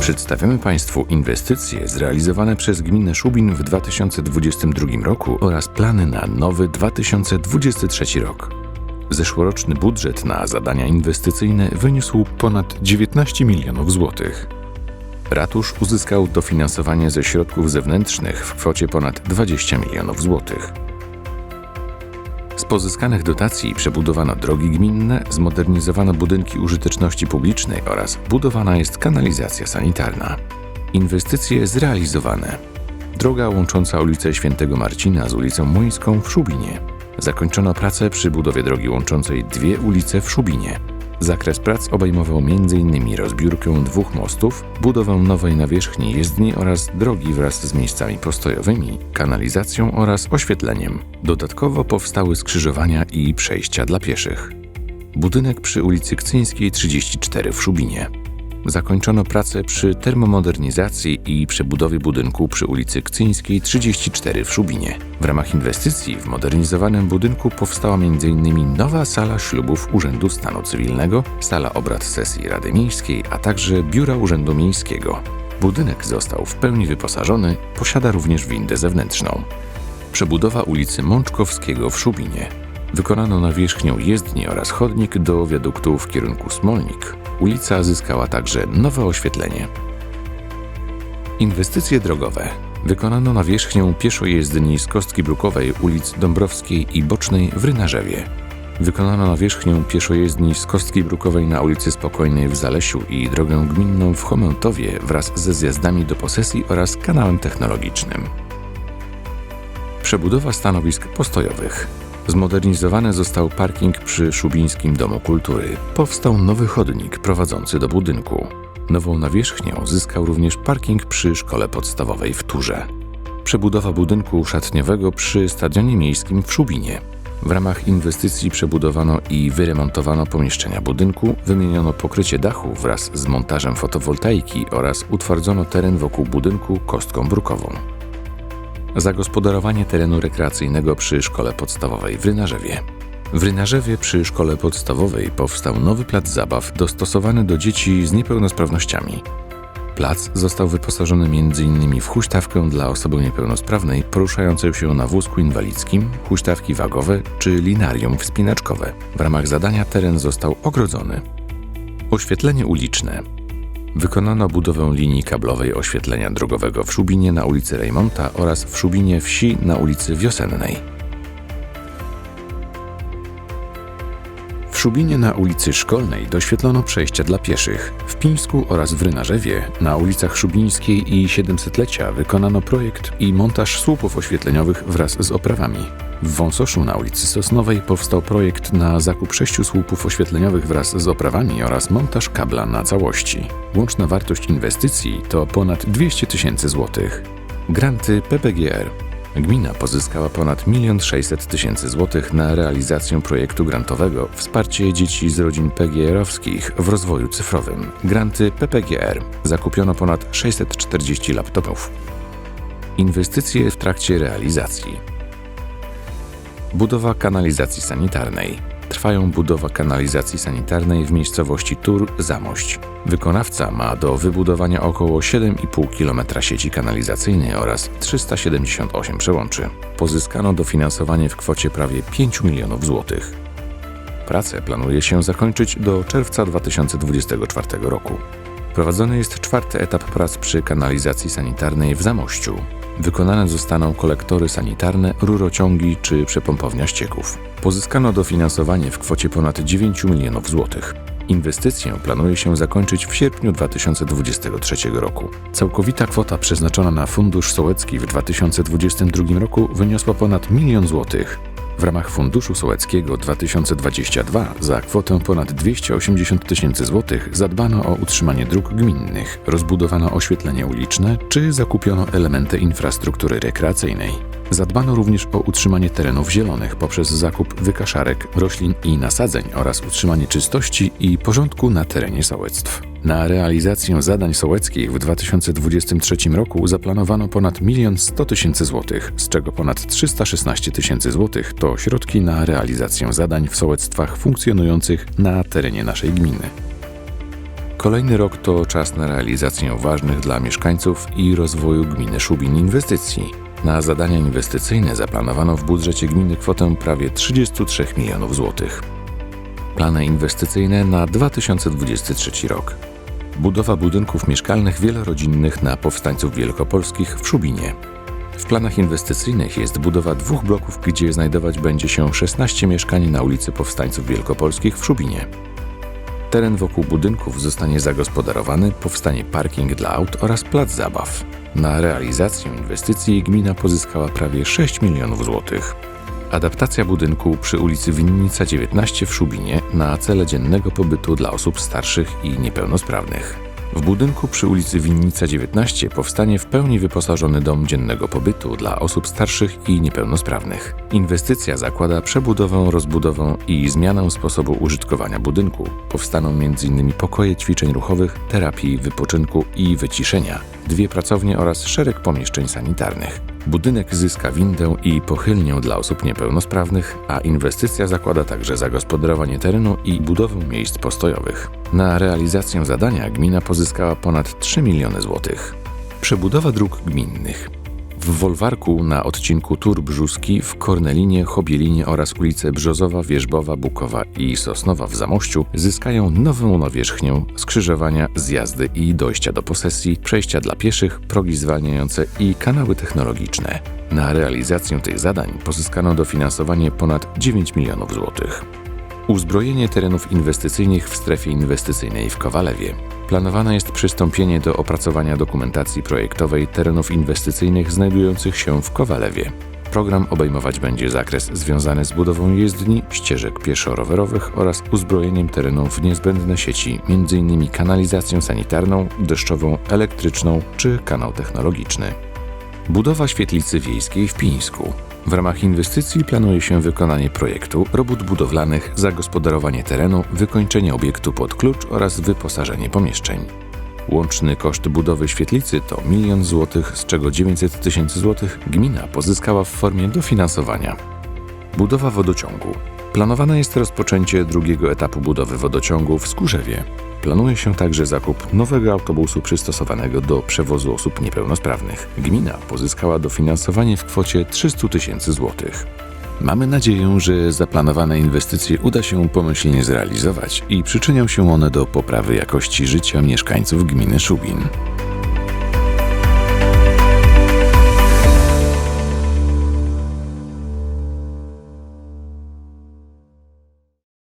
Przedstawiamy Państwu inwestycje zrealizowane przez gminę Szubin w 2022 roku oraz plany na nowy 2023 rok. Zeszłoroczny budżet na zadania inwestycyjne wyniósł ponad 19 milionów złotych. Ratusz uzyskał dofinansowanie ze środków zewnętrznych w kwocie ponad 20 milionów złotych. Pozyskanych dotacji przebudowano drogi gminne, zmodernizowano budynki użyteczności publicznej oraz budowana jest kanalizacja sanitarna. Inwestycje zrealizowane. Droga łącząca ulicę Świętego Marcina z ulicą Młyńską w Szubinie. Zakończono pracę przy budowie drogi łączącej dwie ulice w Szubinie. Zakres prac obejmował m.in. rozbiórkę dwóch mostów, budowę nowej nawierzchni jezdni oraz drogi wraz z miejscami postojowymi, kanalizacją oraz oświetleniem. Dodatkowo powstały skrzyżowania i przejścia dla pieszych. Budynek przy ulicy Kcyńskiej 34 w Szubinie. Zakończono pracę przy termomodernizacji i przebudowie budynku przy ulicy Kcyńskiej 34 w Szubinie. W ramach inwestycji w modernizowanym budynku powstała m.in. nowa sala ślubów Urzędu Stanu Cywilnego, sala obrad sesji Rady Miejskiej, a także biura Urzędu Miejskiego. Budynek został w pełni wyposażony, posiada również windę zewnętrzną. Przebudowa ulicy Mączkowskiego w Szubinie. Wykonano nawierzchnię jezdni oraz chodnik do wiaduktu w kierunku Smolnik. Ulica zyskała także nowe oświetlenie. Inwestycje drogowe. Wykonano nawierzchnię pieszo-jezdni z Kostki Brukowej ulic Dąbrowskiej i Bocznej w Rynarzewie. Wykonano nawierzchnię pieszo-jezdni z Kostki Brukowej na ulicy Spokojnej w Zalesiu i drogę gminną w Chomontowie wraz ze zjazdami do posesji oraz kanałem technologicznym. Przebudowa stanowisk postojowych. Zmodernizowany został parking przy Szubińskim Domu Kultury. Powstał nowy chodnik prowadzący do budynku. Nową nawierzchnię zyskał również parking przy szkole podstawowej w Turze. Przebudowa budynku szatniowego przy Stadionie Miejskim w Szubinie. W ramach inwestycji przebudowano i wyremontowano pomieszczenia budynku, wymieniono pokrycie dachu wraz z montażem fotowoltaiki oraz utwardzono teren wokół budynku kostką brukową. Zagospodarowanie terenu rekreacyjnego przy szkole podstawowej w Rynarzewie. W Rynarzewie przy szkole podstawowej powstał nowy plac zabaw dostosowany do dzieci z niepełnosprawnościami. Plac został wyposażony m.in. w huśtawkę dla osoby niepełnosprawnej poruszającej się na wózku inwalidzkim, huśtawki wagowe czy linarium wspinaczkowe. W ramach zadania teren został ogrodzony. Oświetlenie uliczne. Wykonano budowę linii kablowej oświetlenia drogowego w Szubinie na ulicy Rejmonta oraz w Szubinie Wsi na ulicy Wiosennej. W Szubinie na ulicy Szkolnej doświetlono przejścia dla pieszych. W Pińsku oraz w Rynarzewie na ulicach Szubińskiej i 700-lecia wykonano projekt i montaż słupów oświetleniowych wraz z oprawami. W Wąsoszu na ulicy Sosnowej powstał projekt na zakup sześciu słupów oświetleniowych wraz z oprawami oraz montaż kabla na całości. Łączna wartość inwestycji to ponad 200 tysięcy złotych. Granty PPGR. Gmina pozyskała ponad 1 600 tysięcy złotych na realizację projektu grantowego Wsparcie dzieci z rodzin PGR-owskich w rozwoju cyfrowym. Granty PPGR. Zakupiono ponad 640 laptopów. Inwestycje w trakcie realizacji. Budowa kanalizacji sanitarnej. Trwają budowa kanalizacji sanitarnej w miejscowości Tur Zamość. Wykonawca ma do wybudowania około 7,5 km sieci kanalizacyjnej oraz 378 przełączy. Pozyskano dofinansowanie w kwocie prawie 5 milionów złotych. Pracę planuje się zakończyć do czerwca 2024 roku. Prowadzony jest czwarty etap prac przy kanalizacji sanitarnej w Zamościu. Wykonane zostaną kolektory sanitarne, rurociągi czy przepompownia ścieków. Pozyskano dofinansowanie w kwocie ponad 9 milionów złotych. Inwestycję planuje się zakończyć w sierpniu 2023 roku. Całkowita kwota przeznaczona na Fundusz Sołecki w 2022 roku wyniosła ponad milion złotych. W ramach Funduszu Sołeckiego 2022 za kwotę ponad 280 tysięcy złotych zadbano o utrzymanie dróg gminnych, rozbudowano oświetlenie uliczne czy zakupiono elementy infrastruktury rekreacyjnej. Zadbano również o utrzymanie terenów zielonych poprzez zakup wykaszarek, roślin i nasadzeń oraz utrzymanie czystości i porządku na terenie sołectw. Na realizację zadań sołeckich w 2023 roku zaplanowano ponad 1 100 tysięcy złotych, z czego ponad 316 tysięcy złotych to środki na realizację zadań w sołectwach funkcjonujących na terenie naszej gminy. Kolejny rok to czas na realizację ważnych dla mieszkańców i rozwoju gminy Szubin inwestycji. Na zadania inwestycyjne zaplanowano w budżecie gminy kwotę prawie 33 milionów złotych. Plany inwestycyjne na 2023 rok. Budowa budynków mieszkalnych wielorodzinnych na powstańców wielkopolskich w Szubinie. W planach inwestycyjnych jest budowa dwóch bloków, gdzie znajdować będzie się 16 mieszkań na ulicy Powstańców Wielkopolskich w Szubinie. Teren wokół budynków zostanie zagospodarowany, powstanie parking dla aut oraz plac zabaw. Na realizację inwestycji gmina pozyskała prawie 6 milionów złotych. Adaptacja budynku przy ulicy Winnica 19 w Szubinie na cele dziennego pobytu dla osób starszych i niepełnosprawnych. W budynku przy ulicy Winnica 19 powstanie w pełni wyposażony dom dziennego pobytu dla osób starszych i niepełnosprawnych. Inwestycja zakłada przebudowę, rozbudowę i zmianę sposobu użytkowania budynku. Powstaną m.in. pokoje ćwiczeń ruchowych, terapii, wypoczynku i wyciszenia, dwie pracownie oraz szereg pomieszczeń sanitarnych. Budynek zyska windę i pochylnię dla osób niepełnosprawnych, a inwestycja zakłada także zagospodarowanie terenu i budowę miejsc postojowych. Na realizację zadania gmina pozyskała ponad 3 miliony złotych. Przebudowa dróg gminnych. W Wolwarku na odcinku Tur Brzuski, w Kornelinie, Chobielinie oraz ulice Brzozowa, Wierzbowa, Bukowa i Sosnowa w Zamościu zyskają nową nawierzchnię, skrzyżowania, zjazdy i dojścia do posesji, przejścia dla pieszych, progi zwalniające i kanały technologiczne. Na realizację tych zadań pozyskano dofinansowanie ponad 9 milionów złotych. Uzbrojenie terenów inwestycyjnych w strefie inwestycyjnej w Kowalewie. Planowane jest przystąpienie do opracowania dokumentacji projektowej terenów inwestycyjnych znajdujących się w Kowalewie. Program obejmować będzie zakres związany z budową jezdni, ścieżek pieszo-rowerowych oraz uzbrojeniem terenów w niezbędne sieci, m.in. kanalizacją sanitarną, deszczową, elektryczną czy kanał technologiczny. Budowa świetlicy wiejskiej w Pińsku. W ramach inwestycji planuje się wykonanie projektu, robót budowlanych, zagospodarowanie terenu, wykończenie obiektu pod klucz oraz wyposażenie pomieszczeń. Łączny koszt budowy świetlicy to milion złotych, z czego 900 tysięcy złotych gmina pozyskała w formie dofinansowania. Budowa wodociągu. Planowane jest rozpoczęcie drugiego etapu budowy wodociągu w Skórzewie. Planuje się także zakup nowego autobusu przystosowanego do przewozu osób niepełnosprawnych. Gmina pozyskała dofinansowanie w kwocie 300 tysięcy złotych. Mamy nadzieję, że zaplanowane inwestycje uda się pomyślnie zrealizować i przyczynią się one do poprawy jakości życia mieszkańców gminy Szubin.